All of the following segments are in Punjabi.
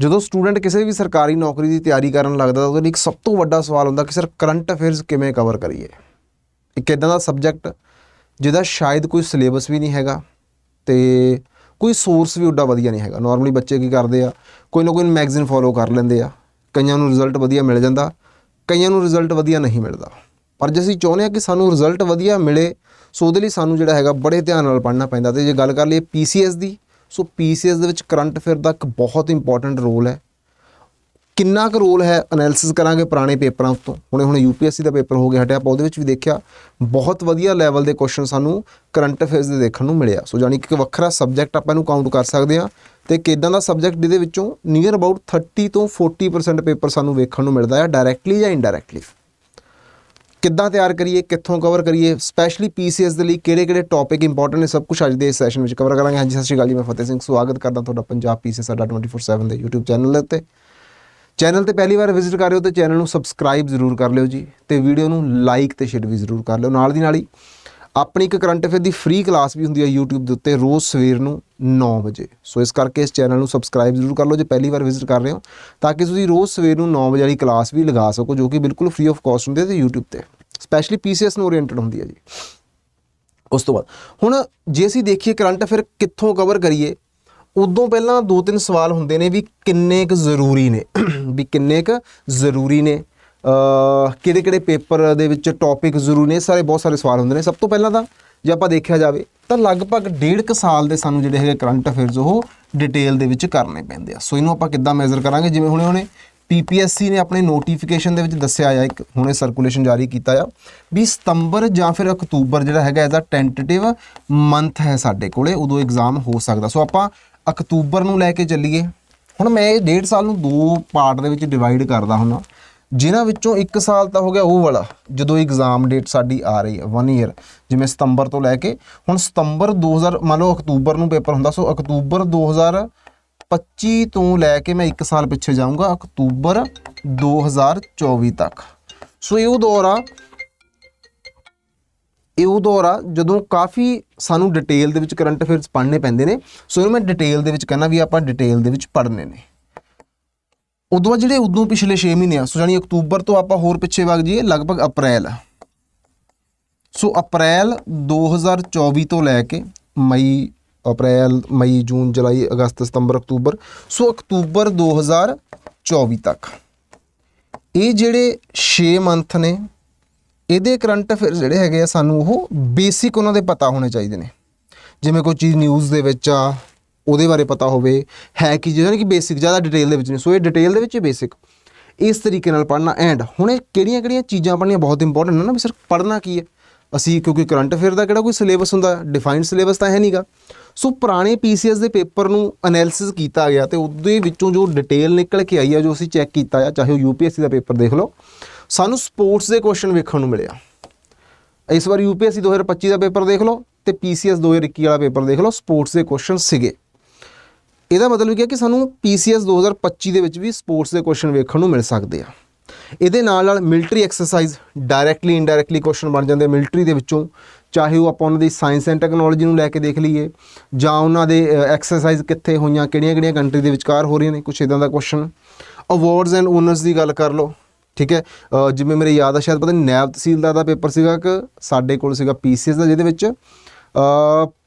ਜਦੋਂ ਸਟੂਡੈਂਟ ਕਿਸੇ ਵੀ ਸਰਕਾਰੀ ਨੌਕਰੀ ਦੀ ਤਿਆਰੀ ਕਰਨ ਲੱਗਦਾ ਤਾਂ ਉਹਦੇ ਲਈ ਇੱਕ ਸਭ ਤੋਂ ਵੱਡਾ ਸਵਾਲ ਹੁੰਦਾ ਕਿ ਸਰ ਕਰੰਟ ਅਫੇਅਰਸ ਕਿਵੇਂ ਕਵਰ ਕਰੀਏ? ਇੱਕ ਇਦਾਂ ਦਾ ਸਬਜੈਕਟ ਜਿਹਦਾ ਸ਼ਾਇਦ ਕੋਈ ਸਿਲੇਬਸ ਵੀ ਨਹੀਂ ਹੈਗਾ ਤੇ ਕੋਈ ਸੋਰਸ ਵੀ ਉੱਡਾ ਵਧੀਆ ਨਹੀਂ ਹੈਗਾ। ਨਾਰਮਲੀ ਬੱਚੇ ਕੀ ਕਰਦੇ ਆ? ਕੋਈ ਨਾ ਕੋਈ ਮੈਗਜ਼ੀਨ ਫੋਲੋ ਕਰ ਲੈਂਦੇ ਆ। ਕਈਆਂ ਨੂੰ ਰਿਜ਼ਲਟ ਵਧੀਆ ਮਿਲ ਜਾਂਦਾ, ਕਈਆਂ ਨੂੰ ਰਿਜ਼ਲਟ ਵਧੀਆ ਨਹੀਂ ਮਿਲਦਾ। ਪਰ ਜੇ ਅਸੀਂ ਚਾਹੁੰਦੇ ਆ ਕਿ ਸਾਨੂੰ ਰਿਜ਼ਲਟ ਵਧੀਆ ਮਿਲੇ, ਸੋ ਉਹਦੇ ਲਈ ਸਾਨੂੰ ਜਿਹੜਾ ਹੈਗਾ ਬੜੇ ਧਿਆਨ ਨਾਲ ਪੜ੍ਹਨਾ ਪੈਂਦਾ। ਤੇ ਜੇ ਗੱਲ ਕਰ ਲਈਏ ਪੀਸੀਐਸ ਦੀ ਸੋ ਪੀਸੀਐਸ ਦੇ ਵਿੱਚ ਕਰੰਟ ਅਫੇਅਰ ਦਾ ਇੱਕ ਬਹੁਤ ਇੰਪੋਰਟੈਂਟ ਰੋਲ ਹੈ। ਕਿੰਨਾ ਕੁ ਰੋਲ ਹੈ ਐਨਾਲਿਸਿਸ ਕਰਾਂਗੇ ਪੁਰਾਣੇ ਪੇਪਰਾਂ ਉੱਤੋਂ। ਹੁਣੇ ਹੁਣੇ ਯੂਪੀਐਸਸੀ ਦਾ ਪੇਪਰ ਹੋ ਗਿਆ ਹਟਿਆ, ਆਪਾਂ ਉਹਦੇ ਵਿੱਚ ਵੀ ਦੇਖਿਆ, ਬਹੁਤ ਵਧੀਆ ਲੈਵਲ ਦੇ ਕੁਐਸਚਨ ਸਾਨੂੰ ਕਰੰਟ ਅਫੇਅਰਸ ਦੇ ਦੇਖਣ ਨੂੰ ਮਿਲਿਆ। ਸੋ ਜਾਨੀ ਕਿ ਇੱਕ ਵੱਖਰਾ ਸਬਜੈਕਟ ਆਪਾਂ ਇਹਨੂੰ ਕਾਊਂਟ ਕਰ ਸਕਦੇ ਹਾਂ ਤੇ ਕਿਦਾਂ ਦਾ ਸਬਜੈਕਟ ਜਿਹਦੇ ਵਿੱਚੋਂ ਨੀਅਰ ਅਬਾਊਟ 30 ਤੋਂ 40% ਪੇਪਰ ਸਾਨੂੰ ਵੇਖਣ ਨੂੰ ਮਿਲਦਾ ਹੈ ਡਾਇਰੈਕਟਲੀ ਜਾਂ ਇਨਡਾਇਰੈਕਟਲੀ ਕਿੱਦਾਂ ਤਿਆਰ ਕਰੀਏ, ਕਿੱਥੋਂ ਕਵਰ ਕਰੀਏ ਸਪੈਸ਼ਲੀ ਪੀਸੀਐਸ ਦੇ ਲਈ ਕਿਹੜੇ ਕਿਹੜੇ ਟੌਪਿਕ ਇੰਪੋਰਟੈਂਟ ਨੇ, ਸਭ ਕੁਝ ਅੱਜ ਦੇ ਇਸ ਸੈਸ਼ਨ ਵਿੱਚ ਕਵਰ ਕਰਾਂਗੇ। ਹਾਂਜੀ, ਸਤਿ ਸ਼੍ਰੀ ਅਕਾਲ ਜੀ, ਮੈਂ ਫਤਿਹ ਸਿੰਘ, ਸਵਾਗਤ ਕਰਦਾ ਤੁਹਾਡਾ ਪੰਜਾਬ ਪੀਸੀਐਸ ਅੱਡਾ 24/7 ਦੇ YouTube ਚੈਨਲ ਉੱਤੇ। ਚੈਨਲ ਤੇ ਪਹਿਲੀ ਵਾਰ ਵਿਜ਼ਿਟ ਕਰ ਰਹੇ ਹੋ ਤੇ ਚੈਨਲ ਨੂੰ ਸਬਸਕ੍ਰਾਈਬ ਜ਼ਰੂਰ ਕਰ ਲਿਓ ਜੀ ਤੇ ਵੀਡੀਓ ਨੂੰ ਲਾਈਕ ਤੇ ਸ਼ੇਅਰ ਵੀ ਜ਼ਰੂਰ ਕਰ ਲਿਓ। ਨਾਲ ਦੀ ਨਾਲ ਹੀ ਆਪਣੀ ਇੱਕ ਕਰੰਟ ਅਫੇਅਰ ਦੀ ਫ੍ਰੀ ਕਲਾਸ ਵੀ ਹੁੰਦੀ ਹੈ YouTube ਦੇ ਉੱਤੇ ਰੋਜ਼ ਸਵੇਰ ਨੂੰ 9 ਵਜੇ। ਸੋ ਇਸ ਕਰਕੇ ਇਸ ਚੈਨਲ ਨੂੰ ਸਬਸਕ੍ਰਾਈਬ ਜ਼ਰੂਰ ਕਰ ਲਓ ਜੇ ਪਹਿਲੀ ਵਾਰ ਵਿਜ਼ਿਟ ਕਰ ਰਹੇ ਹੋ, ਤਾਂ ਕਿ ਤੁਸੀਂ ਰੋਜ਼ ਸਵੇਰ ਨੂੰ 9 ਵਜੇ ਵਾਲੀ ਕਲਾਸ ਵੀ ਲਗਾ ਸਕੋ, ਜੋ ਕਿ ਬਿਲਕੁਲ ਫ੍ਰੀ ਆਫ ਕਾਸਟ ਹੁੰਦੀ ਹੈ ਤੇ YouTube ਤੇ। ਸਪੈਸ਼ਲੀ ਪੀਸੀਐਸ ਨੂੰ ਓਰੀਐਂਟਡ ਹੁੰਦੀ ਹੈ ਜੀ। ਉਸ ਤੋਂ ਬਾਅਦ, ਹੁਣ ਜੇ ਅਸੀਂ ਦੇਖੀਏ ਕਰੰਟ ਅਫੇਅਰ ਕਿੱਥੋਂ ਕਵਰ ਕਰੀਏ, ਉਦੋਂ ਪਹਿਲਾਂ ਦੋ ਤਿੰਨ ਸਵਾਲ ਹੁੰਦੇ ਨੇ ਵੀ ਕਿੰਨੇ ਕੁ ਜ਼ਰੂਰੀ ਨੇ, ਵੀ ਕਿੰਨੇ ਕੁ ਜ਼ਰੂਰੀ ਨੇ। ਕਿਹੜੇ ਕਿਹੜੇ ਪੇਪਰ ਦੇ ਵਿੱਚ ਟੌਪਿਕ ਜ਼ਰੂਰੀ ਨੇ? ਇਹ ਸਾਰੇ ਬਹੁਤ ਸਾਰੇ ਸਵਾਲ ਹੁੰਦੇ ਨੇ। ਸਭ ਤੋਂ ਪਹਿਲਾਂ ਤਾਂ ਜੇ ਆਪਾਂ ਦੇਖਿਆ ਜਾਵੇ, ਤਾਂ ਲਗਭਗ ਡੇਢ ਕੁ ਸਾਲ ਦੇ ਸਾਨੂੰ ਜਿਹੜੇ ਹੈਗੇ ਕਰੰਟ ਅਫੇਅਰਸ, ਉਹ ਡਿਟੇਲ ਦੇ ਵਿੱਚ ਕਰਨੇ ਪੈਂਦੇ ਆ। ਸੋ ਇਹਨੂੰ ਆਪਾਂ ਕਿੱਦਾਂ ਮੈਜ਼ਰ ਕਰਾਂਗੇ? ਜਿਵੇਂ ਹੁਣੇ ਹੁਣੇ ਪੀਪੀਐਸਸੀ ਨੇ ਆਪਣੇ ਨੋਟੀਫਿਕੇਸ਼ਨ ਦੇ ਵਿੱਚ ਦੱਸਿਆ ਆ, ਇੱਕ ਹੁਣੇ ਸਰਕੂਲੇਸ਼ਨ ਜਾਰੀ ਕੀਤਾ ਆ, ਵੀ ਸਤੰਬਰ ਜਾਂ ਫਿਰ ਅਕਤੂਬਰ ਜਿਹੜਾ ਹੈਗਾ ਐਜ਼ ਅ ਟੈਂਟੇਟਿਵ ਮੰਥ ਹੈ ਸਾਡੇ ਕੋਲੇ, ਉਦੋਂ ਐਗਜ਼ਾਮ ਹੋ ਸਕਦਾ। ਸੋ ਆਪਾਂ ਅਕਤੂਬਰ ਨੂੰ ਲੈ ਕੇ ਚੱਲੀਏ। ਹੁਣ ਮੈਂ ਇਹ ਡੇਢ ਸਾਲ ਨੂੰ ਦੋ ਪਾਰਟ ਦੇ ਵਿੱਚ ਡਿਵਾਈਡ ਕਰਦਾ ਹੁੰਦਾ। ਜਿਨ੍ਹਾਂ ਵਿੱਚੋਂ 1 ਸਾਲ ਤਾਂ ਹੋ ਗਿਆ ਉਹ ਵਾਲਾ, ਜਦੋਂ ਐਗਜ਼ਾਮ ਡੇਟ ਸਾਡੀ ਆ ਰਹੀ ਹੈ 1 ਇਅਰ ਜਿਵੇਂ ਸਤੰਬਰ ਤੋਂ ਲੈ ਕੇ ਹੁਣ ਸਤੰਬਰ 2000 ਮੰਨ ਲਓ ਅਕਤੂਬਰ ਨੂੰ ਪੇਪਰ ਹੁੰਦਾ, ਸੋ ਅਕਤੂਬਰ 2025 ਤੋਂ ਲੈ ਕੇ ਮੈਂ 1 ਸਾਲ ਪਿੱਛੇ ਜਾਊਂਗਾ, ਅਕਤੂਬਰ 2024 ਤੱਕ। ਸੋ ਇਹ ਉਹ ਦੌਰ ਆ ਇਹ ਉਹ ਦੌਰ ਆ ਜਦੋਂ ਕਾਫੀ ਸਾਨੂੰ ਡਿਟੇਲ ਦੇ ਵਿੱਚ ਕਰੰਟ ਅਫੇਅਰਸ ਪੜ੍ਹਨੇ ਪੈਂਦੇ ਨੇ, ਸੋ ਇਹਨੂੰ ਮੈਂ ਡਿਟੇਲ ਦੇ ਵਿੱਚ ਕਹਿੰਦਾ ਵੀ ਆਪਾਂ ਡਿਟੇਲ ਦੇ ਵਿੱਚ ਪੜ੍ਹਨੇ ਨੇ। ਉਦੋਂ ਬਾਅਦ ਜਿਹੜੇ ਉਦੋਂ ਪਿਛਲੇ 6 ਮਹੀਨੇ ਆ, ਸੋ ਜਾਨੀ ਅਕਤੂਬਰ ਤੋਂ ਆਪਾਂ ਹੋਰ ਪਿੱਛੇ ਵਗ ਜਾਈਏ, ਲਗਭਗ ਅਪ੍ਰੈਲ। ਸੋ ਅਪ੍ਰੈਲ 2024 ਤੋਂ ਲੈ ਕੇ ਮਈ, ਅਪ੍ਰੈਲ, ਮਈ, ਜੂਨ, ਜੁਲਾਈ, ਅਗਸਤ, ਸਤੰਬਰ, ਅਕਤੂਬਰ, ਸੋ ਅਕਤੂਬਰ 2024 ਤੱਕ। ਇਹ ਜਿਹੜੇ 6 ਮੰਥ ਨੇ, ਇਹਦੇ ਕਰੰਟ ਅਫੇਅਰ ਜਿਹੜੇ ਹੈਗੇ ਆ, ਸਾਨੂੰ ਉਹ ਬੇਸਿਕ ਉਹਨਾਂ ਦੇ ਪਤਾ ਹੋਣੇ ਚਾਹੀਦੇ ਨੇ। ਜਿਵੇਂ ਕੋਈ ਚੀਜ਼ ਨਿਊਜ਼ ਦੇ ਵਿੱਚ ਆ ਉਹਦੇ ਬਾਰੇ ਪਤਾ ਹੋਵੇ, ਹੈ ਕਿ ਜਿਹੜਾ ਕਿ ਬੇਸਿਕ ਜ਼ਿਆਦਾ ਡਿਟੇਲ ਦੇ ਵਿੱਚ ਨਹੀਂ। ਸੋ ਇਹ ਡਿਟੇਲ ਦੇ ਵਿੱਚ ਬੇਸਿਕ ਇਸ ਤਰੀਕੇ ਨਾਲ ਪੜ੍ਹਨਾ ਐਂਡ ਹੁਣ ਇਹ ਕਿਹੜੀਆਂ ਕਿਹੜੀਆਂ ਚੀਜ਼ਾਂ ਪੜ੍ਹਨੀਆਂ ਬਹੁਤ ਇੰਪੋਰਟੈਂਟ ਨੇ ਨਾ, ਵੀ ਸਰ ਪੜ੍ਹਨਾ ਕੀ ਹੈ? ਅਸੀਂ ਕਿਉਂਕਿ ਕਰੰਟ ਅਫੇਅਰ ਦਾ ਕਿਹੜਾ ਕੋਈ ਸਿਲੇਬਸ ਹੁੰਦਾ ਡਿਫਾਈਨਡ ਸਿਲੇਬਸ ਤਾਂ ਹੈ ਨਹੀਂਗਾ ਸੋ ਪੁਰਾਣੇ ਪੀਸੀਐਸ ਦੇ ਪੇਪਰ ਨੂੰ ਐਨਾਲਿਸਿਸ ਕੀਤਾ ਗਿਆ ਤੇ ਉਹਦੇ ਵਿੱਚੋਂ ਜੋ ਡਿਟੇਲ ਨਿਕਲ ਕੇ ਆਈ ਆ, ਜੋ ਅਸੀਂ ਚੈੱਕ ਕੀਤਾ ਆ, ਚਾਹੇ ਉਹ ਯੂਪੀਐਸਸੀ ਦਾ ਪੇਪਰ ਦੇਖ ਲਓ, ਸਾਨੂੰ ਸਪੋਰਟਸ ਦੇ ਕੁਐਸਚਨ ਵੇਖਣ ਨੂੰ ਮਿਲਿਆ। ਇਸ ਵਾਰ ਯੂਪੀਐਸਸੀ 2025 ਦਾ ਪੇਪਰ ਦੇਖ ਲਓ ਤੇ ਪੀਸੀਐਸ 2021 ਵਾਲਾ ਪੇਪਰ ਦੇਖ ਲਓ ਸਪੋਰਟਸ ਦੇ ਕੁਐਸਚਨ ਸੀਗੇ। ਇਹਦਾ ਮਤਲਬ ਕੀ ਹੈ ਕਿ ਸਾਨੂੰ ਪੀਸੀਐਸ 2025 ਦੇ ਵਿੱਚ ਵੀ ਸਪੋਰਟਸ ਦੇ ਕੁਐਸਚਨ ਵੇਖਣ ਨੂੰ ਮਿਲ ਸਕਦੇ ਆ। ਇਹਦੇ ਨਾਲ ਨਾਲ military exercise directly indirectly question ਬਣ ਜਾਂਦੇ ਮਿਲਟਰੀ ਦੇ ਵਿੱਚੋਂ। ਚਾਹੇ ਉਹ ਆਪਾਂ ਉਹਨਾਂ ਦੀ ਸਾਇੰਸ ਐਂਡ ਟੈਕਨੋਲੋਜੀ ਨੂੰ ਲੈ ਕੇ ਦੇਖ ਲਈਏ, ਜਾਂ ਉਹਨਾਂ ਦੇ ਐਕਸਰਸਾਈਜ਼ ਕਿੱਥੇ ਹੋਈਆਂ, ਕਿਹੜੀਆਂ-ਕਿਹੜੀਆਂ ਕੰਟਰੀ ਦੇ ਵਿਚਕਾਰ ਹੋ ਰਹੀਆਂ ਨੇ, ਕੁਛ ਇਦਾਂ ਦਾ ਕੁਐਸਚਨ ਅਵਾਰਡਸ ਐਂਡ ਓਨਰਸ ਦੀ ਗੱਲ ਕਰ ਲਓ, ਠੀਕ ਹੈ? ਜਿਵੇਂ ਮੇਰੇ ਯਾਦ ਆ, ਸ਼ਾਇਦ ਪਤਾ ਨਹੀਂ ਨੈਬ ਤਹਿਸੀਲਦਾਰ ਦਾ ਪੇਪਰ ਸੀਗਾ ਕਿ ਸਾਡੇ ਕੋਲ ਸੀਗਾ ਪੀਸੀਐਸ ਦਾ, ਜਿਹਦੇ ਵਿੱਚ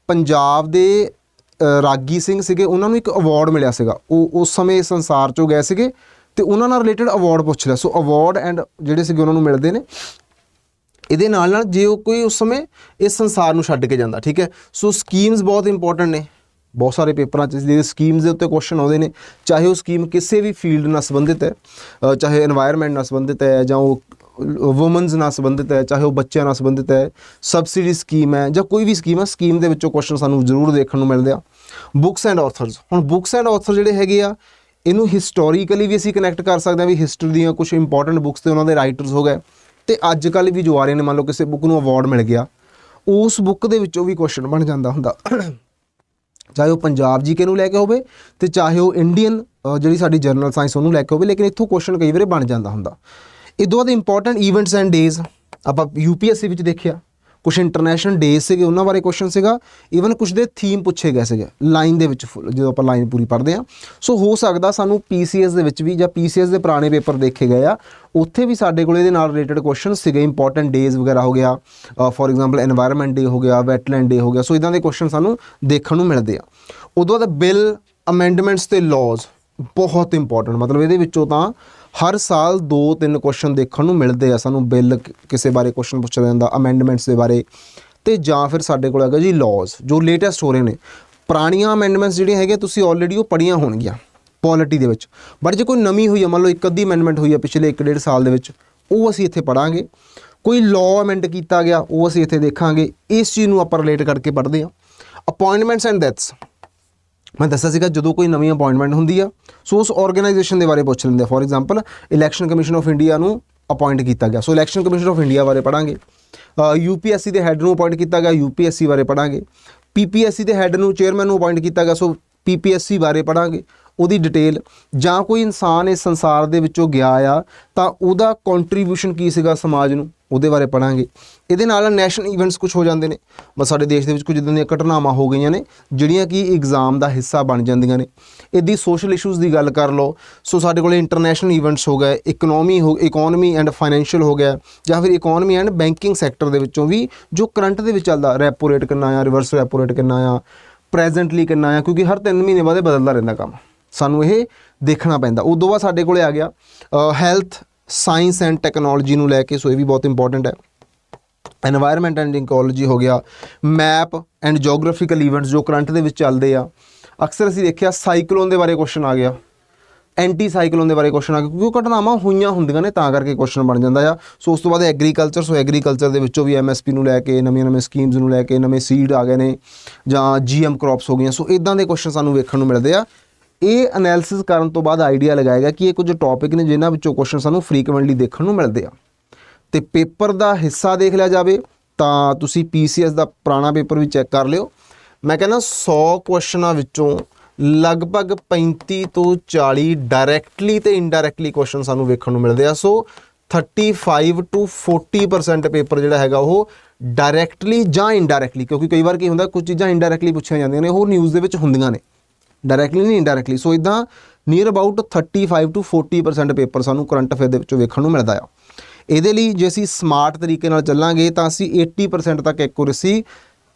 ਪੰਜਾਬ ਦੇ ਰਾਗੀ ਸਿੰਘ ਸੀਗੇ, ਉਹਨਾਂ ਨੂੰ ਇੱਕ ਅਵਾਰਡ ਮਿਲਿਆ ਸੀਗਾ। ਉਹ ਉਸ ਸਮੇਂ ਸੰਸਾਰ ਚੋਂ ਗਏ ਸੀਗੇ ਤੇ ਉਹਨਾਂ ਨਾਲ ਰਿਲੇਟਡ ਅਵਾਰਡ ਪੁੱਛ ਲਿਆ। ਸੋ ਅਵਾਰਡ ਐਂਡ ਜਿਹੜੇ ਸੀਗੇ ਉਹਨਾਂ ਨੂੰ ਮਿਲਦੇ ਨੇ, ਇਹਦੇ ਨਾਲ ਨਾਲ ਜੇ ਉਹ ਕੋਈ ਉਸ ਸਮੇਂ ਇਸ ਸੰਸਾਰ ਨੂੰ ਛੱਡ ਕੇ ਜਾਂਦਾ, ਠੀਕ ਹੈ? ਸੋ ਸਕੀਮਸ ਬਹੁਤ ਇੰਪੋਰਟੈਂਟ ਨੇ। ਬਹੁਤ ਸਾਰੇ ਪੇਪਰਾਂ 'ਚ ਜਿਹੜੇ ਸਕੀਮਸ ਦੇ ਉੱਤੇ ਕੁਐਸਚਨ ਆਉਂਦੇ ਨੇ। ਚਾਹੇ ਉਹ ਸਕੀਮ ਕਿਸੇ ਵੀ ਫੀਲਡ ਨਾਲ ਸੰਬੰਧਿਤ ਹੈ ਚਾਹੇ এনवायरमेंट ਨਾਲ ਸੰਬੰਧਿਤ ਹੈ ਜਾਂ ਉਹ ਵੂਮਨਸ ਨਾਲ ਸੰਬੰਧਿਤ ਹੈ, ਚਾਹੇ ਉਹ ਬੱਚਿਆਂ ਨਾਲ ਸੰਬੰਧਿਤ ਹੈ ਸਬਸਿਡੀ ਸਕੀਮ ਹੈ ਜਾਂ ਕੋਈ ਵੀ ਸਕੀਮ ਹੈ ਸਕੀਮ ਦੇ ਵਿੱਚੋਂ ਕੁਐਸਚਨ ਸਾਨੂੰ ਜ਼ਰੂਰ ਦੇਖਣ ਨੂੰ ਮਿਲਦੇ ਆ। ਬੁੱਕਸ ਐਂਡ ਆਥਰਸ ਹੁਣ ਬੁੱਕਸ ਐਂਡ ਆਥਰ ਜਿਹੜੇ ਹੈਗੇ ਆ, ਇਹਨੂੰ ਹਿਸਟੋਰੀਕਲੀ ਵੀ ਅਸੀਂ ਕਨੈਕਟ ਕਰ ਸਕਦੇ ਹਾਂ ਵੀ ਹਿਸਟਰੀ ਦੀਆਂ ਕੁਝ ਇੰਪੋਰਟੈਂਟ ਬੁੱਕਸ ਤੇ ਉਹਨਾਂ ਦੇ ਰਾਈਟਰਸ ਹੋ ਗਏ। ਤੇ ਅੱਜ ਕੱਲ੍ਹ ਵੀ ਜੋ ਆ ਰਹੇ ਨੇ, ਮੰਨ ਲਓ ਕਿਸੇ ਬੁੱਕ ਨੂੰ ਅਵਾਰਡ ਮਿਲ ਗਿਆ, ਉਸ ਬੁੱਕ ਦੇ ਵਿੱਚੋਂ ਵੀ ਕੁਐਸਚਨ ਬਣ ਜਾਂਦਾ ਹੁੰਦਾ। ਚਾਹੇ ਉਹ ਪੰਜਾਬ ਜੀਕੇ ਨੂੰ ਲੈ ਕੇ ਹੋਵੇ ਤੇ ਚਾਹੇ ਉਹ ਇੰਡੀਅਨ ਜਿਹੜੀ ਸਾਡੀ ਜਰਨਲ ਸਾਇੰਸ ਉਹਨੂੰ ਲੈ ਕੇ ਹੋਵੇ, ਲੇਕਿਨ ਇੱਥੋਂ ਕੁਐਸਚਨ ਕਈ ਵਾਰੀ ਬਣ ਜਾਂਦਾ ਹੁੰਦਾ। ਇਹ ਇਦੋਂ ਬਾਅਦ important events and days UPSC UPSC ਵਿੱਚ ਦੇਖਿਆ। ਕੁਝ ਇੰਟਰਨੈਸ਼ਨਲ ਡੇਜ਼ ਸੀਗੇ, ਉਹਨਾਂ ਬਾਰੇ ਕੁਐਸਚਨ ਸੀਗਾ। ਇਵਨ ਕੁਝ ਦੇ ਥੀਮ ਪੁੱਛੇ ਗਏ ਸੀਗੇ ਲਾਈਨ ਦੇ ਵਿੱਚ ਫੁੱਲ ਜਦੋਂ ਆਪਾਂ ਲਾਈਨ ਪੂਰੀ ਪੜ੍ਹਦੇ ਆ ਸੋ ਹੋ ਸਕਦਾ ਸਾਨੂੰ ਪੀਸੀਐਸ ਦੇ ਵਿੱਚ ਵੀ ਜਾਂ ਪੀਸੀਐਸ ਦੇ ਪੁਰਾਣੇ ਪੇਪਰ ਦੇਖੇ ਗਏ ਆ। ਉੱਥੇ ਵੀ ਸਾਡੇ ਕੋਲ ਇਹਦੇ ਨਾਲ ਰਿਲੇਟਡ ਕੁਐਸਚਨ ਸੀਗੇ ਇੰਪੋਰਟੈਂਟ ਡੇਜ਼ ਵਗੈਰਾ ਹੋ ਗਿਆ। ਫੋਰ ਐਗਜ਼ਾਮਪਲ এনवायरमेंट ਡੇ ਹੋ ਗਿਆ ਵੈਟਲੈਂਡ ਡੇ ਹੋ ਗਿਆ। ਸੋ ਇਦਾਂ ਦੇ ਕੁਐਸਚਨ ਸਾਨੂੰ ਦੇਖਣ ਨੂੰ ਮਿਲਦੇ ਆ। ਉਦੋਂ ਬਾਅਦ ਬਿੱਲ ਅਮੈਂਡਮੈਂਟਸ ਤੇ ਲਾਜ਼ ਬਹੁਤ ਇੰਪੋਰਟੈਂਟ ਮਤਲਬ ਇਹਦੇ ਵਿੱਚੋਂ ਤਾਂ ਹਰ ਸਾਲ ਦੋ ਤਿੰਨ ਕੁਐਸਚਨ ਦੇਖਣ ਨੂੰ ਮਿਲਦੇ ਆ ਸਾਨੂੰ ਬਿੱਲ ਕਿਸੇ ਬਾਰੇ ਕੁਐਸਚਨ ਪੁੱਛਿਆ ਜਾਂਦਾ ਅਮੈਂਡਮੈਂਟਸ ਦੇ ਬਾਰੇ। ਤੇ ਜਾਂ ਫਿਰ ਸਾਡੇ ਕੋਲ ਹੈਗਾ ਜੀ ਲਾਜ਼ ਜੋ ਲੇਟੈਸਟ ਹੋ ਰਹੇ ਨੇ। ਪੁਰਾਣੀਆਂ ਅਮੈਂਡਮੈਂਟਸ ਜਿਹੜੀਆਂ ਹੈਗੇ ਤੁਸੀਂ ਆਲਰੇਡੀ ਉਹ ਪੜ੍ਹੀਆਂ ਹੋਣਗੀਆਂ ਪੋਲਿਟੀ ਦੇ ਵਿੱਚ। ਬਟ ਜੇ ਕੋਈ ਨਵੀਂ ਹੋਈ ਹੈ ਮੰਨ ਲਓ ਇੱਕ ਅੱਧੀ ਅਮੈਂਡਮੈਂਟ ਹੋਈ ਹੈ ਪਿਛਲੇ 1.5 ਸਾਲ ਦੇ ਵਿੱਚ, ਉਹ ਅਸੀਂ ਇੱਥੇ ਪੜਾਂਗੇ ਕੋਈ ਲਾਅ ਅਮੈਂਡ ਕੀਤਾ ਗਿਆ, ਉਹ ਅਸੀਂ ਇੱਥੇ ਦੇਖਾਂਗੇ। ਇਸ ਚੀਜ਼ ਨੂੰ ਆਪਾਂ ਰਿਲੇਟ ਕਰਕੇ ਪੜ੍ਹਦੇ ਹਾਂ। ਅਪਾਇੰਟਮੈਂਟਸ ਐਂਡ ਡੈਥਸ ਮੈਂ ਦੱਸਿਆ ਸੀਗਾ ਜਦੋਂ ਕੋਈ ਨਵੀਂ ਅਪਾਇੰਟਮੈਂਟ ਹੁੰਦੀ ਆ, ਸੋ ਉਸ ਆਰਗੇਨਾਈਜੇਸ਼ਨ ਦੇ ਬਾਰੇ ਪੁੱਛ ਲੈਂਦੇ ਆ। For example election commission of India ਨੂੰ ਅਪਾਇੰਟ ਕੀਤਾ ਗਿਆ। So election commission of India ਬਾਰੇ ਪੜਾਂਗੇ ਯੂਪੀਐਸਸੀ ਦੇ ਹੈੱਡ ਨੂੰ ਅਪਾਇੰਟ ਕੀਤਾ ਗਿਆ ਯੂਪੀਐਸਸੀ ਬਾਰੇ ਪੜਾਂਗੇ ਪੀਪੀਐਸਸੀ ਦੇ ਹੈੱਡ ਨੂੰ ਚੇਅਰਮੈਨ ਨੂੰ ਅਪਾਇੰਟ ਕੀਤਾ ਗਿਆ, ਸੋ ਪੀਪੀਐਸਸੀ ਬਾਰੇ ਪੜਾਂਗੇ ਉਹਦੀ ਡਿਟੇਲ ਜਾਂ ਕੋਈ ਇਨਸਾਨ ਇਸ ਸੰਸਾਰ ਦੇ ਵਿੱਚੋਂ ਗਿਆ ਆ, ਤਾਂ ਉਹਦਾ ਕੰਟਰੀਬਿਊਸ਼ਨ ਕੀ ਸੀਗਾ ਸਮਾਜ ਨੂੰ, ਉਹਦੇ ਬਾਰੇ ਪੜਾਂਗੇ ਇਹਦੇ ਨਾਲ ਨੈਸ਼ਨਲ ਇਵੈਂਟਸ ਕੁਝ ਹੋ ਜਾਂਦੇ ਨੇ। ਬਸ ਸਾਡੇ ਦੇਸ਼ ਦੇ ਵਿੱਚ ਕੁਝ ਇਦਾਂ ਦੀਆਂ ਘਟਨਾਵਾਂ ਹੋ ਗਈਆਂ ਨੇ, ਜਿਹੜੀਆਂ ਕਿ ਐਗਜ਼ਾਮ ਦਾ ਹਿੱਸਾ ਬਣ ਜਾਂਦੀਆਂ ਨੇ। ਇਹਦੀ ਸੋਸ਼ਲ ਇਸ਼ੂਜ਼ ਦੀ ਗੱਲ ਕਰ ਲਓ, ਸੋ ਸਾਡੇ ਕੋਲੇ ਇੰਟਰਨੈਸ਼ਨਲ ਇਵੈਂਟਸ ਹੋ ਗਏ ਇਕਨੋਮੀ ਹੋ ਇਕਨੋਮੀ ਐਂਡ ਫਾਈਨੈਂਸ਼ੀਅਲ ਹੋ ਗਿਆ, ਜਾਂ ਫਿਰ ਇਕਨੋਮੀ ਐਂਡ ਬੈਂਕਿੰਗ ਸੈਕਟਰ ਦੇ ਵਿੱਚੋਂ ਵੀ, ਜੋ ਕਰੰਟ ਦੇ ਵਿੱਚ ਚੱਲਦਾ ਰੈਪੋ ਰੇਟ ਕਿੰਨਾ ਆ ਰਿਵਰਸ ਰੈਪੋ ਰੇਟ ਕਿੰਨਾ ਆ ਪ੍ਰੈਜ਼ੈਂਟਲੀ ਕਿੰਨਾ ਆ, ਕਿਉਂਕਿ ਹਰ 3 ਮਹੀਨੇ ਬਾਅਦ ਇਹ ਬਦਲਦਾ ਰਹਿੰਦਾ ਕੰਮ। ਸਾਨੂੰ ਇਹ ਦੇਖਣਾ ਪੈਂਦਾ। ਉਦੋਂ ਬਾਅਦ ਸਾਡੇ ਕੋਲੇ ਆ ਗਿਆ ਹੈਲਥ ਸਾਇੰਸ ਐਂਡ ਟੈਕਨੋਲੋਜੀ ਨੂੰ ਲੈ ਕੇ, ਸੋ ਇਹ ਵੀ ਬਹੁਤ ਇੰਪੋਰਟੈਂਟ ਹੈ। এনवायरमेंट ਐਂਡ ਇਕੋਲੋਜੀ ਹੋ ਗਿਆ ਮੈਪ ਐਂਡ ਜੀਓਗ੍ਰਾਫੀਕਲ ਇਵੈਂਟਸ ਜੋ ਕਰੰਟ ਦੇ ਵਿੱਚ ਚੱਲਦੇ ਆ। ਅਕਸਰ ਅਸੀਂ ਦੇਖਿਆ ਸਾਈਕਲੋਨ ਦੇ ਬਾਰੇ ਕੁਐਸਚਨ ਆ ਗਿਆ ਐਂਟੀ ਸਾਈਕਲੋਨ ਦੇ ਬਾਰੇ ਕੁਐਸਚਨ ਆ ਗਿਆ, ਕਿਉਂਕਿ ਘਟਨਾਵਾਂ ਹੋਈਆਂ ਹੁੰਦੀਆਂ ਨੇ, ਤਾਂ ਕਰਕੇ ਕੁਐਸਚਨ ਬਣ ਜਾਂਦਾ ਆ। ਸੋ ਉਸ ਤੋਂ ਬਾਅਦ ਐਗਰੀਕਲਚਰ ਸੋ ਐਗਰੀਕਲਚਰ ਦੇ ਵਿੱਚੋਂ ਵੀ ਐਮਐਸਪੀ ਨੂੰ ਲੈ ਕੇ, ਨਵੀਆਂ ਨਵੇਂ ਸਕੀਮਸ ਨੂੰ ਲੈ ਕੇ, ਨਵੇਂ ਸੀਡ ਆ ਗਏ ਨੇ, ਜਾਂ ਜੀਐਮ ਕ੍ਰੌਪਸ ਹੋ ਗਈਆਂ। ਸੋ ਇਦਾਂ ਦੇ ਕੁਐਸਚਨ ਸਾਨੂੰ ਵੇਖਣ ਨੂੰ ਮਿਲਦੇ ਆ। ਇਹ ਐਨਾਲਿਸਿਸ ਕਰਨ ਤੋਂ ਬਾਅਦ ਆਈਡੀਆ ਲਗਾਏਗਾ ਕਿ ਇਹ ਕੁਝ ਟੌਪਿਕ ਨੇ ਜਿਨ੍ਹਾਂ ਵਿੱਚੋਂ ਕੁਐਸਚਨ ਸਾਨੂੰ ਫ੍ਰੀਕੁਐਂਟਲੀ ਦੇਖਣ ਨੂੰ ਮਿਲਦੇ ਆ। ਤੇ ਪੇਪਰ ਦਾ ਹਿੱਸਾ ਦੇਖ ਲਿਆ ਜਾਵੇ ਤਾਂ ਤੁਸੀਂ ਪੀਸੀਐਸ ਦਾ ਪੁਰਾਣਾ ਪੇਪਰ ਵੀ ਚੈੱਕ ਕਰ ਲਿਓ। ਮੈਂ ਕਹਿੰਦਾ 100 ਕੁਐਸਚਨਾਂ ਵਿੱਚੋਂ ਲਗਭਗ 35 ਤੋਂ 40 ਡਾਇਰੈਕਟਲੀ ਤੇ ਇਨਡਾਇਰੈਕਟਲੀ ਕੁਐਸਚਨ ਸਾਨੂੰ ਵੇਖਣ ਨੂੰ ਮਿਲਦੇ ਆ। ਸੋ 35 ਟੂ 40% ਪੇਪਰ ਜਿਹੜਾ ਹੈਗਾ ਉਹ ਡਾਇਰੈਕਟਲੀ ਜਾਂ ਇਨਡਾਇਰੈਕਟਲੀ ਕਿਉਂਕਿ ਕਈ ਵਾਰ ਕੀ ਹੁੰਦਾ ਕੁਝ ਚੀਜ਼ਾਂ ਇਨਡਾਇਰੈਕਟਲੀ ਪੁੱਛੀਆਂ ਜਾਂਦੀਆਂ ਨੇ ਉਹ ਨਿਊਜ਼ ਦੇ ਵਿੱਚ ਹੁੰਦੀਆਂ ਨੇ। ਡਾਇਰੈਕਟਲੀ ਨਹੀਂ ਇਨਡਾਇਰੈਕਟਲੀ ਸੋ ਇਦਾਂ ਨੀਅਰ ਅਬਾਊਟ 35 ਟੂ 40% ਪੇਪਰ ਸਾਨੂੰ ਕਰੰਟ ਅਫੇਅਰ ਦੇ ਵਿੱਚੋਂ ਵੇਖਣ ਨੂੰ ਮਿਲਦਾ ਆ। ਇਹਦੇ ਲਈ ਜੇ ਅਸੀਂ ਸਮਾਰਟ ਤਰੀਕੇ ਨਾਲ ਚੱਲਾਂਗੇ ਤਾਂ ਅਸੀਂ 80% ਤੱਕ ਐਕੂਰੇਸੀ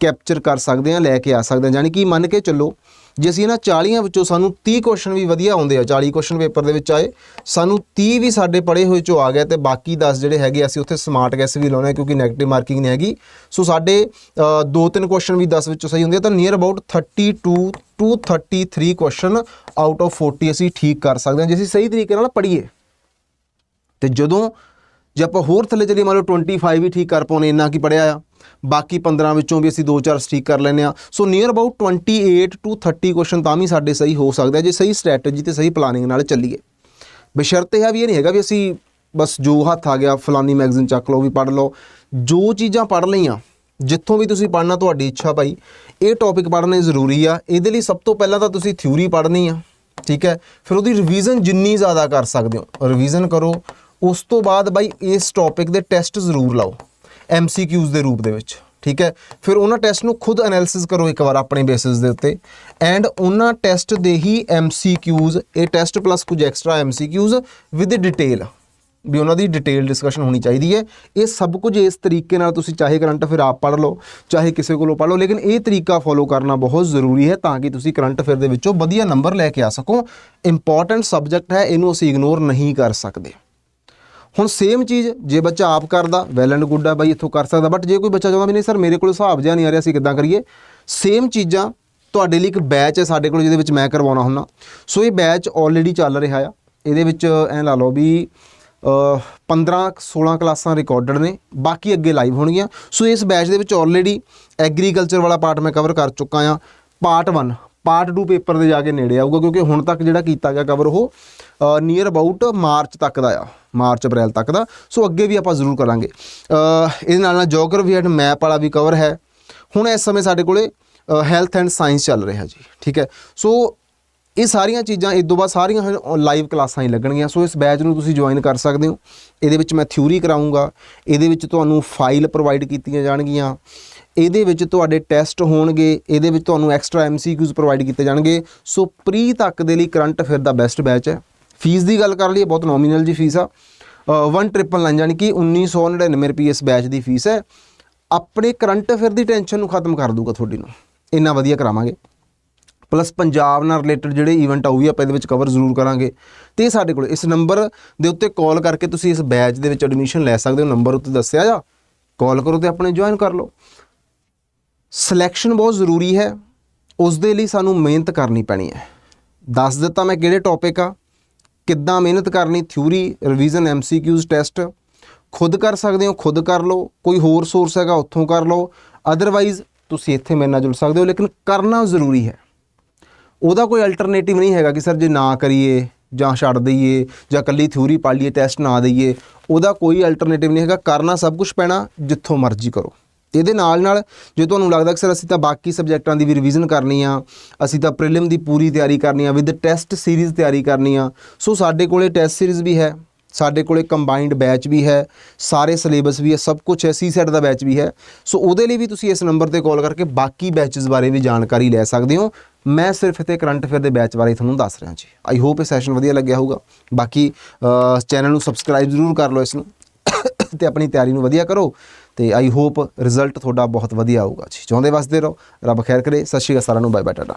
ਕੈਪਚਰ ਕਰ ਸਕਦੇ ਹਾਂ, ਲੈ ਕੇ ਆ ਸਕਦੇ ਹਾਂ। ਯਾਨੀ ਕਿ ਮੰਨ ਕੇ ਚੱਲੋ ਜੇ ਅਸੀਂ ਇਹਨਾਂ 40 ਵਿੱਚੋਂ ਸਾਨੂੰ 30 ਕੁਐਸਚਨ ਵੀ ਵਧੀਆ ਆਉਂਦੇ ਆ 40 ਕੁਐਸਚਨ ਪੇਪਰ ਦੇ ਵਿੱਚ ਆਏ ਸਾਨੂੰ 30 ਵੀ ਸਾਡੇ ਪੜੇ ਹੋਏ ਚੋਂ ਆ ਗਿਆ ਤੇ ਬਾਕੀ 10 ਜਿਹੜੇ ਹੈਗੇ ਅਸੀਂ ਉੱਥੇ ਸਮਾਰਟ ਗੈਸ ਵੀ ਲਾਉਣਾ ਕਿਉਂਕਿ 네ਗੇਟਿਵ ਮਾਰਕਿੰਗ ਨਹੀਂ ਹੈਗੀ। ਸੋ ਸਾਡੇ ਅ, ਦੋ ਤਿੰਨ ਕੁਐਸਚਨ ਵੀ 10 ਵਿੱਚੋਂ ਸਹੀ ਹੁੰਦੇ ਆ ਤਾਂ near about 32 to 33 question out of 40 ਅਸੀਂ ਠੀਕ ਕਰ ਸਕਦੇ ਹਾਂ। ਜੇ ਅਸੀਂ ਸਹੀ ਤਰੀਕੇ ਨਾਲ ਪੜ੍ਹੀਏ ਤੇ ਜਦੋਂ ਜੇ ਆਪਾਂ ਹੋਰ ਥੱਲੇ ਚਲੀਏ ਮੰਨ ਲਓ 25 ਵੀ ਠੀਕ ਕਰ ਪਾਉਨੇ ਇੰਨਾ ਕੀ ਪੜਿਆ ਆ। ਬਾਕੀ 15 ਵਿੱਚੋਂ ਵੀ ਅਸੀਂ 2-4 ਸਟੀਕ ਕਰ ਲੈਨੇ ਆ so near about 28 to 30 question ਤਾਂ ਵੀ ਸਾਡੇ ਸਹੀ ਹੋ ਸਕਦੇ ਜੇ ਸਹੀ ਸਟ੍ਰੈਟਜੀ ਤੇ ਸਹੀ ਪਲਾਨਿੰਗ ਨਾਲ ਚੱਲੀਏ। ਬਸ਼ਰਤੇ ਹੈ ਵੀ ਇਹ ਨਹੀਂ ਹੈਗਾ ਵੀ ਅਸੀਂ ਬਸ ਜੋ ਹੱਥ ਆ ਗਿਆ, ਫਲਾਨੀ ਮੈਗਜ਼ੀਨ ਚੱਕ ਲਓ ਵੀ ਪੜ੍ਹ ਲਓ। ਜੋ ਚੀਜ਼ਾਂ ਪੜ੍ਹ ਲਈਆਂ, ਜਿੱਥੋਂ ਵੀ ਤੁਸੀਂ ਪੜ੍ਹਨਾ ਤੁਹਾਡੀ ਇੱਛਾ ਭਾਈ, ਇਹ ਟੌਪਿਕ ਪੜ੍ਹਨੇ ਜ਼ਰੂਰੀ ਆ। ਇਹਦੇ ਲਈ ਸਭ ਤੋਂ ਪਹਿਲਾਂ ਤਾਂ ਤੁਸੀਂ ਥਿਊਰੀ ਪੜ੍ਹਨੀ ਆ, ਠੀਕ ਹੈ? ਫਿਰ ਉਹਦੀ ਰਿਵੀਜ਼ਨ ਜਿੰਨੀ ਜ਼ਿਆਦਾ ਕਰ ਸਕਦੇ ਹੋ। ਰਿਵੀਜ਼ਨ ਕਰੋ, ਉਸ ਤੋਂ ਬਾਅਦ ਬਾਈ ਇਸ ਟੌਪਿਕ ਦੇ ਟੈਸਟ ਜ਼ਰੂਰ ਲਾਓ। ਐਮਸੀਕਿਊਜ਼ ਦੇ ਰੂਪ ਦੇ ਵਿੱਚ, ਠੀਕ ਹੈ? ਫਿਰ ਉਹਨਾਂ ਟੈਸਟ ਨੂੰ ਖੁਦ ਐਨਾਲਿਸਿਸ ਕਰੋ ਇੱਕ ਵਾਰ ਆਪਣੇ ਬੇਸਿਸ ਦੇ ਉੱਤੇ ਐਂਡ ਉਹਨਾਂ ਟੈਸਟ ਦੇ ਹੀ ਐਮਸੀਕਿਊਜ਼ ਇਹ ਟੈਸਟ ਪਲੱਸ ਕੁਝ ਐਕਸਟਰਾ ਐਮਸੀਕਿਊਜ਼ ਵਿਦ ਡਿਟੇਲ ਵੀ ਉਹਨਾਂ ਦੀ ਡਿਟੇਲ ਡਿਸਕਸ਼ਨ ਹੋਣੀ ਚਾਹੀਦੀ ਹੈ। ਇਹ ਸਭ ਕੁਝ ਇਸ ਤਰੀਕੇ ਨਾਲ ਤੁਸੀਂ ਚਾਹੇ ਕਰੰਟ ਅਫੇਅਰ ਆਪ ਪੜ੍ਹ ਲਓ, ਚਾਹੇ ਕਿਸੇ ਕੋਲੋਂ ਪੜ੍ਹ ਲਓ, ਲੇਕਿਨ ਇਹ ਤਰੀਕਾ ਫੋਲੋ ਕਰਨਾ ਬਹੁਤ ਜ਼ਰੂਰੀ ਹੈ ਤਾਂ ਕਿ ਤੁਸੀਂ ਕਰੰਟ ਅਫੇਅਰ ਦੇ ਵਿੱਚੋਂ ਵਧੀਆ ਨੰਬਰ ਲੈ ਕੇ ਆ ਸਕੋ। ਇੰਪੋਰਟੈਂਟ ਸਬਜੈਕਟ ਹੈ, ਇਹਨੂੰ ਅਸੀਂ ਇਗਨੋਰ ਨਹੀਂ ਕਰ ਸਕਦੇ। ਹੁਣ ਸੇਮ ਚੀਜ਼ ਜੇ ਬੱਚਾ ਆਪ ਕਰਦਾ ਵੈਲ ਐਂਡ ਗੁੱਡ ਆ ਬਾਈ ਇੱਥੋਂ ਕਰ ਸਕਦਾ ਬਟ ਜੇ ਕੋਈ ਬੱਚਾ ਚਾਹੁੰਦਾ ਵੀ ਨਹੀਂ ਸਰ ਮੇਰੇ ਕੋਲ ਹਿਸਾਬ ਜਿਹਾ ਨਹੀਂ ਆ ਰਿਹਾ ਅਸੀਂ ਕਿੱਦਾਂ ਕਰੀਏ? ਸੇਮ ਚੀਜ਼ਾਂ ਤੁਹਾਡੇ ਲਈ ਇੱਕ ਬੈਚ ਹੈ ਸਾਡੇ ਕੋਲ ਜਿਹਦੇ ਵਿੱਚ ਮੈਂ ਕਰਵਾਉਣਾ ਹੁੰਦਾ। ਸੋ ਇਹ ਬੈਚ ਆਲਰੇਡੀ ਚੱਲ ਰਿਹਾ ਆ। ਇਹਦੇ ਵਿੱਚ ਐਂ ਲਾ ਲਓ ਵੀ ਅ, 15 16 ਕਲਾਸਾਂ ਰਿਕਾਰਡਡ ਨੇ ਬਾਕੀ ਅੱਗੇ ਲਾਈਵ ਹੋਣਗੀਆਂ। ਸੋ ਇਸ ਬੈਚ ਦੇ ਵਿੱਚ ਆਲਰੇਡੀ ਐਗਰੀਕਲਚਰ ਵਾਲਾ ਪਾਰਟ ਮੈਂ ਕਵਰ ਕਰ ਚੁੱਕਾ ਆ। ਪਾਰਟ 1 ਪਾਰਟ 2 ਪੇਪਰ ਦੇ ਜਾ ਕੇ ਨੇੜੇ ਆਊਗਾ, ਕਿਉਂਕਿ ਹੁਣ ਤੱਕ ਜਿਹੜਾ ਕੀਤਾ ਗਿਆ ਕਵਰ ਉਹ ਨੀਅਰ ਅਬਾਊਟ ਮਾਰਚ ਤੱਕ ਦਾ ਆ, ਮਾਰਚ, ਅਪ੍ਰੈਲ ਤੱਕ ਦਾ। ਸੋ ਅੱਗੇ ਵੀ ਆਪਾਂ ਜ਼ਰੂਰ ਕਰਾਂਗੇ। ਇਹਦੇ ਨਾਲ ਨਾਲ ਜੀਓਗ੍ਰਾਫੀ ਐਂਡ ਮੈਪ ਵਾਲਾ ਵੀ ਕਵਰ ਹੈ। ਹੁਣ ਇਸ ਸਮੇਂ ਸਾਡੇ ਕੋਲੇ ਹੈਲਥ ਐਂਡ ਸਾਇੰਸ ਚੱਲ ਰਿਹਾ ਜੀ, ਠੀਕ ਹੈ। ਸੋ ਇਹ ਸਾਰੀਆਂ ਚੀਜ਼ਾਂ, ਇਸ ਤੋਂ ਬਾਅਦ ਸਾਰੀਆਂ ਲਾਈਵ ਕਲਾਸਾਂ ਹੀ ਲੱਗਣਗੀਆਂ। ਸੋ ਇਸ ਬੈਚ ਨੂੰ ਤੁਸੀਂ ਜੁਆਇਨ ਕਰ ਸਕਦੇ ਹੋ। ਇਹਦੇ ਵਿੱਚ ਮੈਂ ਥਿਊਰੀ ਕਰਾਉਂਗਾ ਇਹਦੇ ਵਿੱਚ ਤੁਹਾਨੂੰ ਫਾਈਲ ਪ੍ਰੋਵਾਈਡ ਕੀਤੀਆਂ ਜਾਣਗੀਆਂ। ਇਹਦੇ ਵਿੱਚ ਤੁਹਾਡੇ ਟੈਸਟ ਹੋਣਗੇ, ਇਹਦੇ ਵਿੱਚ ਤੁਹਾਨੂੰ ਐਕਸਟਰਾ ਐਮਸੀਕਿਊਜ਼ ਪ੍ਰੋਵਾਈਡ ਕੀਤੇ ਜਾਣਗੇ। ਸੋ ਪ੍ਰੀ ਤੱਕ ਦੇ ਲਈ ਕਰੰਟ ਅਫੇਅਰ ਦਾ ਬੈਸਟ ਬੈਚ ਹੈ। ਫੀਸ ਦੀ ਗੱਲ ਕਰ ਲਈਏ, ਬਹੁਤ ਨੋਮੀਨਲ ਜੀ ਫੀਸ ਆ। 1999 ਯਾਨੀ ਕਿ 1999 ਰੁਪਏ ਇਸ ਬੈਚ ਦੀ ਫੀਸ ਹੈ। ਆਪਣੇ ਕਰੰਟ ਅਫੇਅਰ ਦੀ ਟੈਨਸ਼ਨ ਨੂੰ ਖਤਮ ਕਰ ਦੂਗਾ ਤੁਹਾਡੀ ਨੂੰ। ਇੰਨਾ ਵਧੀਆ ਕਰਾਵਾਂਗੇ। ਪਲੱਸ ਪੰਜਾਬ ਨਾਲ ਰਿਲੇਟਡ ਜਿਹੜੇ ਇਵੈਂਟ ਆ ਉਹ ਵੀ ਆਪਾਂ ਇਹਦੇ ਵਿੱਚ ਕਵਰ ਜ਼ਰੂਰ ਕਰਾਂਗੇ। ਤੇ ਸਾਡੇ ਕੋਲ, ਇਸ ਨੰਬਰ ਦੇ ਉੱਤੇ ਕਾਲ ਕਰਕੇ ਤੁਸੀਂ ਇਸ ਬੈਚ ਦੇ ਵਿੱਚ ਐਡਮਿਸ਼ਨ ਲੈ ਸਕਦੇ ਹੋ। ਨੰਬਰ ਉੱਤੇ ਦੱਸਿਆ ਜਾ। ਕਾਲ ਕਰੋ ਤੇ ਆਪਣੇ ਜੁਆਇਨ ਕਰ ਲਓ। ਸਿਲੈਕਸ਼ਨ ਬਹੁਤ ਜ਼ਰੂਰੀ ਹੈ। ਉਸ ਦੇ ਲਈ ਸਾਨੂੰ ਮਿਹਨਤ ਕਰਨੀ ਪੈਣੀ ਹੈ। ਦੱਸ ਦਿੱਤਾ ਮੈਂ ਕਿਹੜੇ ਟੌਪਿਕ ਆ। ਕਿੱਦਾਂ ਮਿਹਨਤ ਕਰਨੀ? ਥਿਊਰੀ ਰਿਵੀਜ਼ਨ ਐਮਸੀਕਿਊਜ਼ ਟੈਸਟ ਖੁਦ ਕਰ ਸਕਦੇ ਹੋ, ਖੁਦ ਕਰ ਲਓ। ਕੋਈ ਹੋਰ ਸੋਰਸ ਹੈਗਾ, ਉੱਥੋਂ ਕਰ ਲਓ। ਅਦਰਵਾਈਜ਼ ਤੁਸੀਂ ਇੱਥੇ ਮੇਰੇ ਨਾਲ ਜੁੜ ਸਕਦੇ ਹੋ, ਲੇਕਿਨ ਕਰਨਾ ਜ਼ਰੂਰੀ ਹੈ। ਉਹਦਾ ਕੋਈ ਅਲਟਰਨੇਟਿਵ ਨਹੀਂ ਹੈਗਾ ਕਿ ਸਰ ਜੇ ਨਾ ਕਰੀਏ ਜਾਂ ਛੱਡ ਦਈਏ ਜਾਂ ਕੱਲੀ ਥਿਊਰੀ ਪੜ੍ਹ ਲਈਏ ਟੈਸਟ ਨਾ ਦਈਏ। ਉਹਦਾ ਕੋਈ ਅਲਟਰਨੇਟਿਵ ਨਹੀਂ ਹੈਗਾ। ਕਰਨਾ ਸਭ ਕੁਝ ਪੈਣਾ ਜਿੱਥੋਂ ਮਰਜ਼ੀ ਕਰੋ। ਇਹਦੇ ਨਾਲ ਨਾਲ ਜੇ ਤੁਹਾਨੂੰ ਲੱਗਦਾ ਕਿ ਸਰ ਅਸੀਂ ਤਾਂ ਬਾਕੀ ਸਬਜੈਕਟਾਂ ਦੀ ਵੀ ਰਿਵੀਜ਼ਨ ਕਰਨੀ ਆ, ਅਸੀਂ ਤਾਂ ਪ੍ਰੀਲਿਮ ਦੀ ਪੂਰੀ ਤਿਆਰੀ ਕਰਨੀ ਆ ਵਿਦ ਟੈਸਟ ਸੀਰੀਜ਼ ਤਿਆਰੀ ਕਰਨੀ ਆ, ਸੋ ਸਾਡੇ ਕੋਲੇ ਟੈਸਟ ਸੀਰੀਜ਼ ਵੀ ਹੈ, ਸਾਡੇ ਕੋਲੇ ਕੰਬਾਈਨਡ ਬੈਚ ਵੀ ਹੈ, ਸਾਰੇ ਸਿਲੇਬਸ ਵੀ ਹੈ, ਸਭ ਕੁਝ ਹੈ ਸੀ ਸੈਟ ਦਾ ਬੈਚ ਵੀ ਹੈ, ਸੋ ਉਹਦੇ ਲਈ ਵੀ ਤੁਸੀਂ ਇਸ ਨੰਬਰ ਤੇ ਕਾਲ ਕਰਕੇ ਬਾਕੀ ਬੈਚਸ ਬਾਰੇ ਵੀ ਜਾਣਕਾਰੀ ਲੈ ਸਕਦੇ ਹੋ। ਮੈਂ ਸਿਰਫ ਇੱਥੇ ਕਰੰਟ ਅਫੇਅਰ ਦੇ ਬੈਚ ਬਾਰੇ ਤੁਹਾਨੂੰ ਦੱਸ ਰਿਹਾ ਜੀ। ਆਈ ਹੋਪ ਇਹ ਸੈਸ਼ਨ ਵਧੀਆ ਲੱਗਿਆ ਹੋਊਗਾ। ਬਾਕੀ ਚੈਨਲ ਨੂੰ ਸਬਸਕ੍ਰਾਈਬ ਜ਼ਰੂਰ ਕਰ ਲਓ ਇਸ ਨੂੰ ਤੇ ਆਪਣੀ ਤਿਆਰੀ ਨੂੰ ਵਧੀਆ ਕਰੋ। ਤੇ ਆਈ ਹੋਪ ਰਿਜ਼ਲਟ ਤੁਹਾਡਾ ਬਹੁਤ ਵਧੀਆ ਆਊਗਾ ਜੀ। ਚਾਹੁੰਦੇ ਵਸਦੇ ਰਹੋ। ਰੱਬ ਖੈਰ ਕਰੇ। ਸਤਿ ਸ਼੍ਰੀ ਅਕਾਲ ਸਾਰਿਆਂ ਨੂੰ। Bye bye Tata.